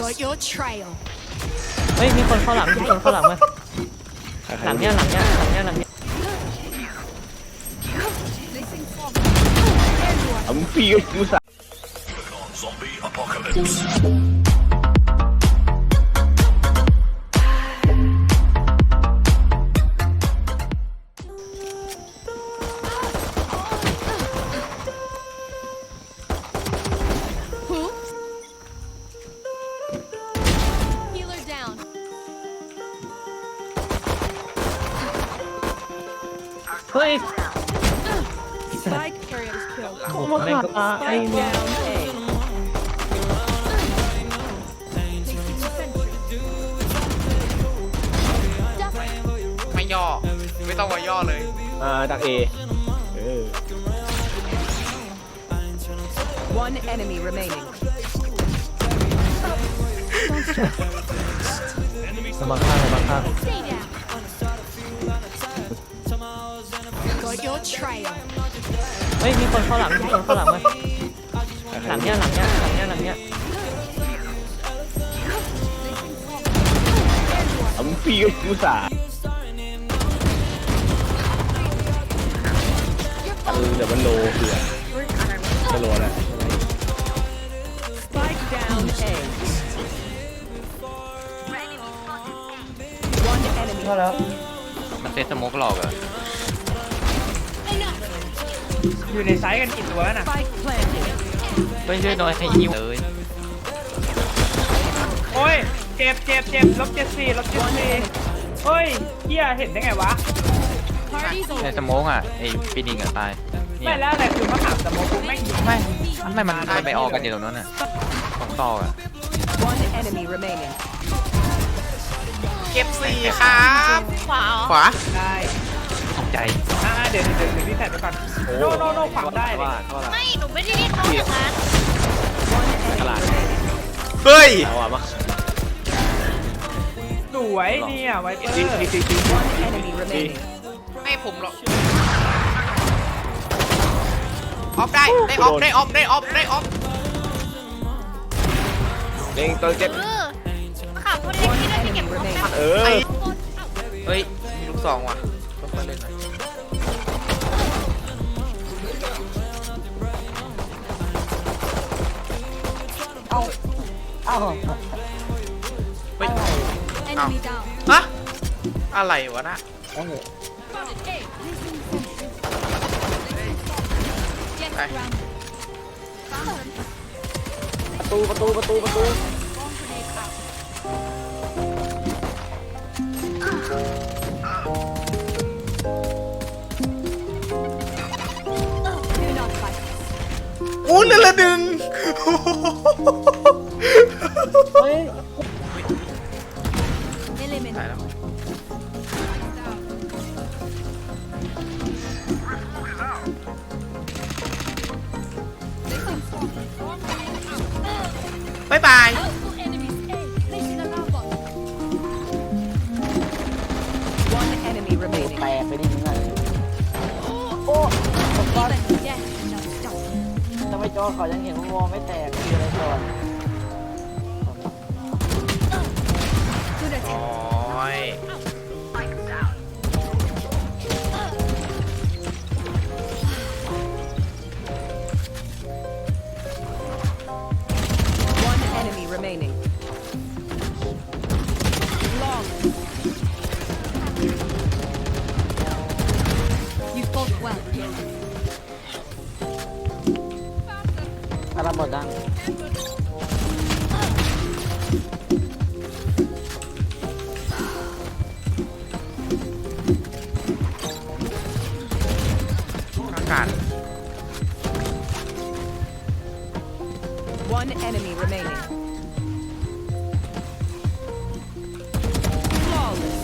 Got your trail. เฮ้ยมีคนเข้าหลังมีคนเข้าหลังมาหลังเนี้ยหลังเนี้ยหลังเนี้ยหลังเนี้ยเอามึงปีก็กูสา โอ้โหแม่งก็ไอ้เนี่ยไม่ย่อ ไม่ต้องมาย่อเลย อ่าดักเอเออ One enemy remaining. ระวังข้างระวังข้าง Stay down. Your trail. เฮ้ยมีคนเข้าหลังมีคนเข้าหลังมาหลังเนี้ยหลังเนี้ยหลังเนี้ยหลังเนี้ยเอามึงปีก็กูสาเออเดี๋ยวมันโลเผื่อจะโลแล้ว Spike down A. One enemy. เข้าแล้วมันเซตสโมกหลอกเหรอ อยู่ในไซส์กันกี่ตัวน่ะ Spike planted. เฮ้ยช่วยหน่อยให้ยิวเลยโอ้ย เจ็บเจ็บเจ็บลบเจ็ดสี่ลบเจ็ดสี่เฮ้ยเฮียเห็นได้ไงวะ Party's ใน over. สโมกอะไอ้ปีนิงอะตายเนี่ไม่ยแล้วอะไรคือมะขามสโมกุแม่งยิงไม่ไม่มันทำไมไปออกกันอยู่ตรงนั้นอะของต่ออะ One enemy remaining. เก็บสี่ครับ ขวา ขวาได้ตก ใจอ่าเดี๋ยวเดี๋ยวเดี๋ยวพี่แท็กไปก่อนโนโนโนขวางได้เลยว่าเท่าไหร่ไม่หนูไม่ได้เรียกเขาอย่างนั้น One enemy remaining. เฮ้ยเอาอะมาสวยเนี่ยไวเปอจริงร์จริงจริงจริง One enemy remaining. ไม่ผมหรอกออฟได้ได้ออฟได้ออฟได้ออฟได้ออฟเล่งตัวเจ็บเออข่าวคนนี้ที่ได้ไปเก็บของนะเออเฮ้ยมีลูกซองว่ะต้องมาเล่นหน่อย เฮ้ย Enemy down. ฮะอะไรวะนะ Get Này. grounded. ประตูประตูประตูประตู Do not fight. อู้นั่นละหนึ่งายบาย Multiple enemies. A. Placing alarm bot. One enemy remaining. แตกไปดิมึงอะ Even death cannot stop. ทำไมจอเขายังเห็นว่าวอลไม่แตกคืออะไรก่อน One enemy remaining. Flawless.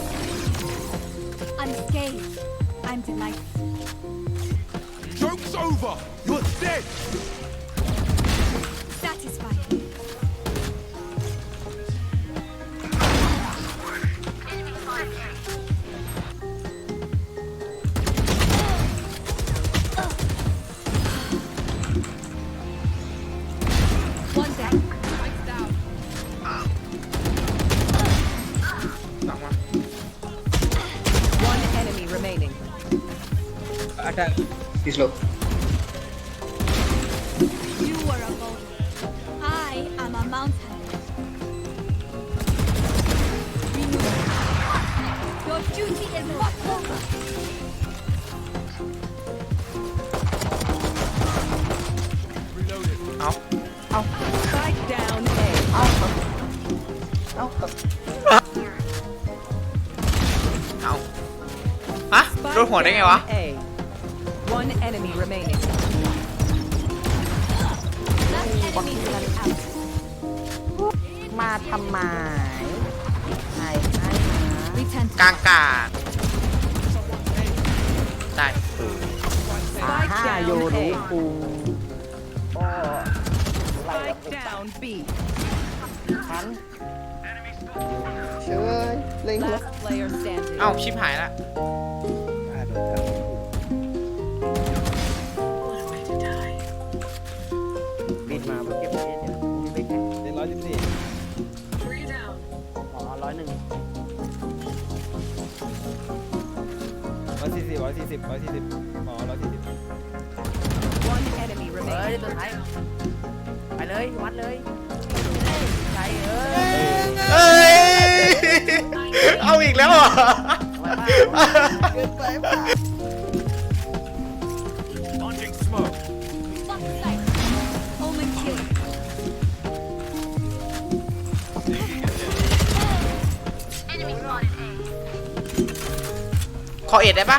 Unscathed. I'm delighted. Joke's over. You're dead. Attack. He's low. You were a boulder. I am a mountain. Remove. Your duty is not over. เอา Spike down A. เอาฮะโดนหัวได้ไงวะ A. มาทำไมใช่ใช่ Return to กลางกาดได้ Spike ห้าโย down รู้ A. กู Spike down B. ฉัน Last player standing. เอ้าชิบหายละ สี่สิบร้อยสี่สิบร้อยสี่สิบอ๋อร้อยสี่สิบ One enemy เฮ้ย remaining. ตัวท้ายไปเลย วัดเลยใจเอ้ยเอ้ย เอาอีกแล้วเหรอ ไว้บ้า Launching smoke. Fuck sight. Omen kill. ขอเอ็ดได้ปะ